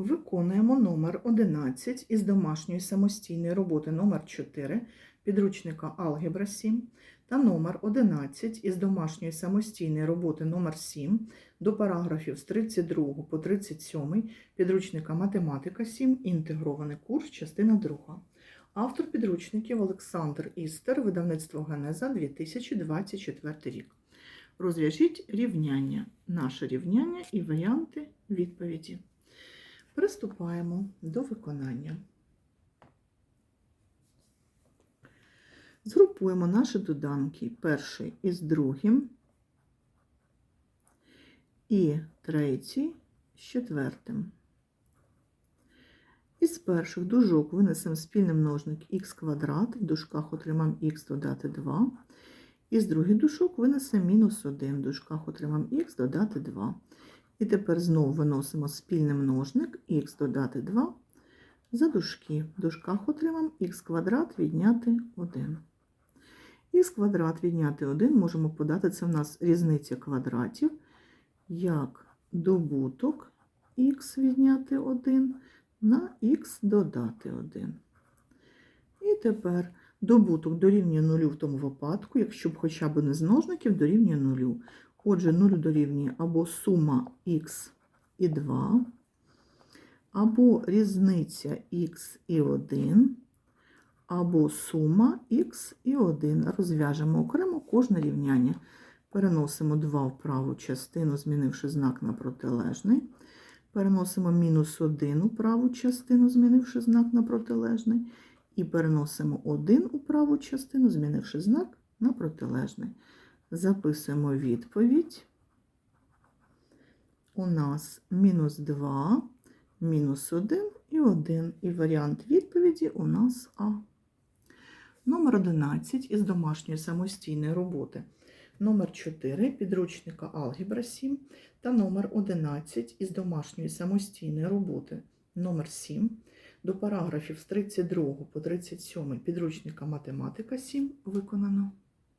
Виконуємо номер 11 із домашньої самостійної роботи номер 4 підручника Алгебра 7 та номер 11 із домашньої самостійної роботи номер 7 до параграфів з 32 по 37 підручника Математика 7 інтегрований курс, частина 2. Автор підручників Олександр Істер, видавництво Генеза 2024 рік. Розв'яжіть рівняння, наше рівняння і варіанти відповіді. Приступаємо до виконання. Згрупуємо наші доданки перший із другим і третій з четвертим. Із перших дужок винесемо спільний множник х квадрат, в дужках отримаємо х додати 2. Із других дужок винесемо мінус 1, в дужках отримаємо х додати 2. І тепер знову виносимо спільний множник х додати 2 за дужки. В дужках отримаємо х квадрат відняти 1. Х квадрат відняти 1 можемо подати, це в нас різниця квадратів, як добуток х відняти 1 на х додати 1. І тепер добуток дорівнює 0 в тому випадку, якщо б хоча б не з множників дорівнює 0. Отже, 0 дорівнює або сума х і 2, або різниця х і 1, або сума х і 1. Розв'яжемо окремо кожне рівняння. Переносимо 2 в праву частину, змінивши знак на протилежний. Переносимо мінус 1 у праву частину, змінивши знак на протилежний. І переносимо 1 у праву частину, змінивши знак на протилежний. Записуємо відповідь. У нас мінус 2, мінус 1 і 1. І варіант відповіді у нас А. Номер 11 із домашньої самостійної роботи. Номер 4 підручника Алгебра 7 та номер 11 із домашньої самостійної роботи. Номер 7 до параграфів з 32 по 37 підручника Математика 7 виконано.